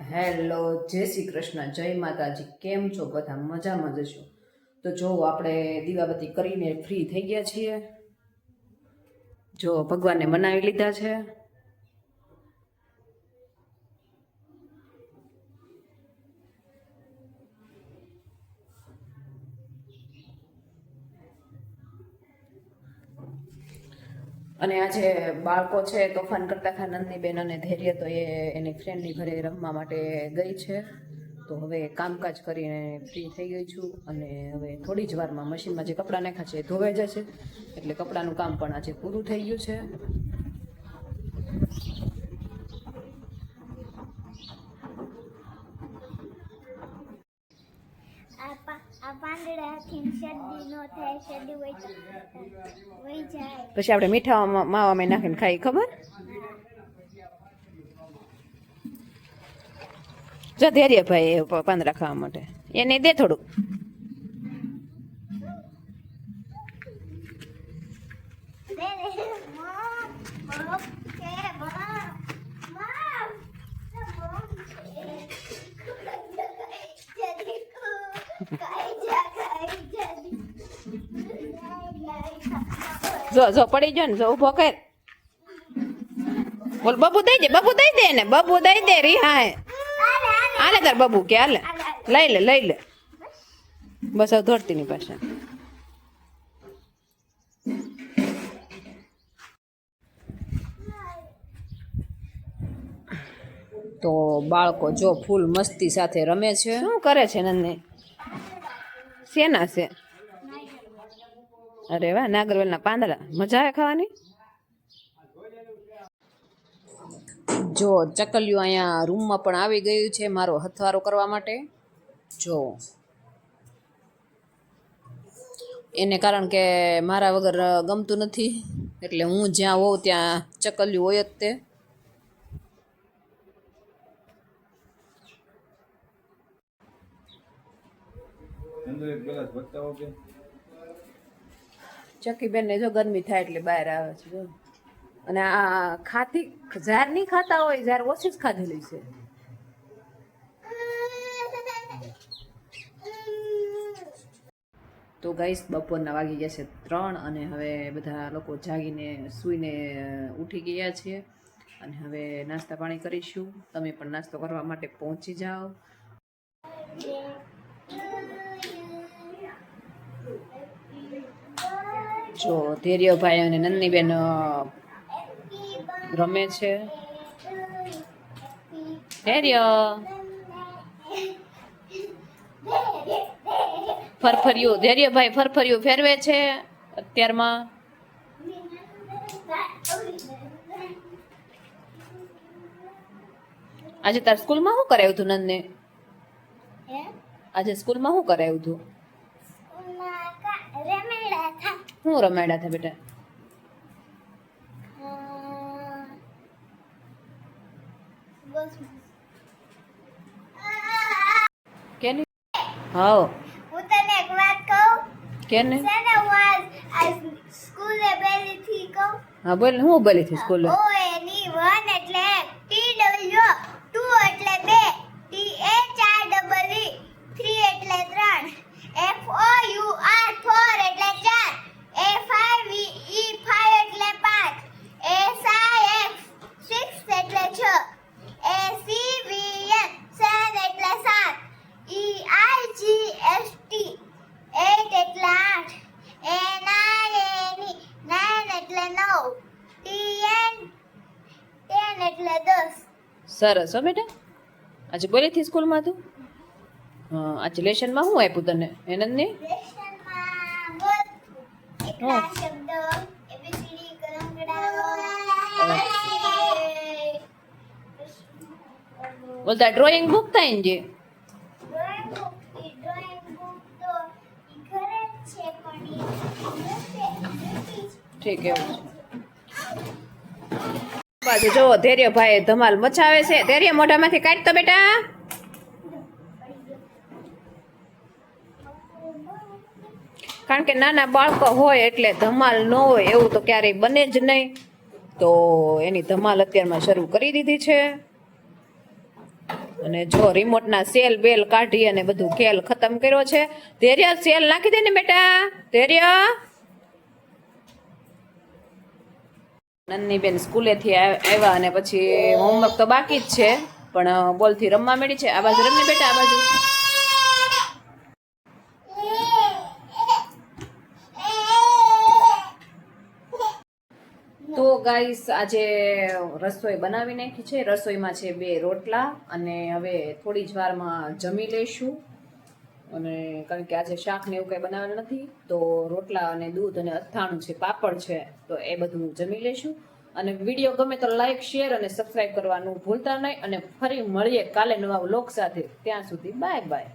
Hello, જય શ્રી કૃષ્ણ, જય માતાજી. કેમ છો બધા? મજામાં જશો તો જો આપણે દીવાબત્તી કરીને ફ્રી થઈ ગયા છીએ. જો ભગવાનને મનાવી લીધા છે. અને આજે બાળકો છે તોફાન કરતા ખા નંદની બેન અને ધૈર્ય તો એ એની ફ્રેન્ડની ઘરે રમવા માટે ગઈ છે. તો હવે કામકાજ કરીને ફ્રી થઈ ગઈ છું અને હવે થોડી જ વારમાં મશીનમાં જે કપડાં નાખ્યા છે એ ધોવાઈ જશે. એટલે કપડાનું કામ પણ આજે પૂરું થઈ ગયું છે આ પા- આ પાંદડાથી શરદી ન થાય શરદી હોય તો વહી જાય પછી આપણે મીઠા માવામાં નાખીને ખાઈ ખબર? જો ધૈર્ય ભાઈ પાંદડા ખાવા માટે. એને દે થોડું દે દે મમ મમ કે મમ મમ મમ જલ્દી કાઈ જા કાઈ જલ્દી જો જો પડી જો ને જો ઊભો કર. બોલ બબુ દઈ દે બબુ દઈ દે ને બબુ દઈ દે રી હા આલે તાર બબુ કે હાલે. લઈ લે લઈ લે. બસ હવે દોડતી ની પાસે તો બાળકો જો ફૂલ મસ્તી સાથે રમે છે. શું કરે છે નંદને? શેના છે? અરે વાહ નાગરવેલના પાંદડા. મજા આવે ખાવાની? જો ચકલિયું અહીંયા રૂમમાં પણ આવી ગયું છે મારો હથવારો કરવા માટે. જો. એને કારણ કે મારા વગર ગમતું નથી એટલે હું જ્યાં હોઉં ત્યાં ચકલિયું હોય જ તે. એક ગ્લાસ બતાવો કે? ચકીબેનને જો ગરમી થાય એટલે બહાર આવે છે અને આ ખાતી ઝાર નહીં ખાતા હોય ઝાર ઓછી જ ખાધેલી છે. તો ગાઈસ, બપોરના વાગી ગયા છે ત્રણ અને હવે બધા લોકો જાગીને સૂઈને ઉઠી ગયા છે. અને હવે નાસ્તા પાણી કરીશું. તમે પણ નાસ્તો કરવા માટે પહોંચી જાઓ. જો ધૈર્યભાઈ અને નંદનીબેન રમે છે. ધૈર્ય. ફરફરિયું. ધૈર્યભાઈ ફરફરિયું ફેરવે છે અત્યારમાં. આજે તાર સ્કૂલમાં શું કરાવ્યું હતું નંદને? આજે સ્કૂલમાં શું કરાવ્યું હતું. ઉમા કા રમેડા થા શું રમાડ્યા હતા બેટા બસ કેની હા હું તને એક વાત કહું કેને છે ને હું આજ આજ સ્કૂલે પહેલીથી કહું હા બોલ હું બોલી હતી સ્કૂલે ઓ એની વન એટલે ટી ડબલ્યુ ટુ એટલે બે ટી એ ચાર ડબલ ઈ થ્રી એટલે ત્રણ F O U R four એટલે ચાર એ ફાઈવ ઈ ફાઈવ એટલે પાંચ એ સાઈ એક્સ સિક્સ એટલે છ A C V N seven એટલે સાત E I G S T eight એટલે આઠ એ નાઇન એની નાઇન એટલે નવ ટી એન ટેન એટલે દસ સરસ હો બેટા. આજે બોલી હતી સ્કૂલમાં તું? હા આજે લેશનમાં શું આપ્યું તને? એનંદ ને બોલતા ડ્રોઈંગ બુક થાય ને જે? ઠીક એવું ડ્રોઈંગ બુક તો ઈ ઘરે જ છે પણ ઈ નથી નથી જ. ઠીક એવું છે બાજુ જો, ધૈર્યભાઈ ધમાલ મચાવે છે. ધૈર્ય મોઢામાંથી કાઢતો બેટા. કારણ કે નાના બાળકો હોય એટલે ધમાલ ન હોય, એવું તો ક્યારેય બને જ નહીં. તો એની ધમાલ અત્યારમાં શરૂ કરી દીધી છે. અને જો રિમોટના સેલ બેલ કાઢી અને બધું ખેલ ખતમ કર્યો છે. ધૈર્ય સેલ નાખી દે ને બેટા. ધૈર્ય. નંદની બેન સ્કૂલેથી આવ્યા અને પછી હોમવર્ક તો બાકી જ છે, પણ બોલથી રમવા મળી છે. આ બાજુ રમને બેટા, આ બાજુ. તો ગાઈસ, આજે રસોઈ બનાવી નાખી છે. રસોઈમાં છે બે રોટલા અને હવે થોડી જ વારમાં જમી લઈશું. અને કારણ કે આજે શાક ને એવું કંઈ બનાવવાનું નથી, તો રોટલા અને દૂધ અને અથાણું છે, પાપડ છે, તો એ બધું જમી લઈશું. અને વીડિયો ગમે તો લાઈક, શેર અને સબસ્ક્રાઈબ કરવાનું ભૂલતા નહીં. અને ફરી મળીએ કાલે નવા વ્લોગ સાથે. ત્યાં સુધી બાય બાય.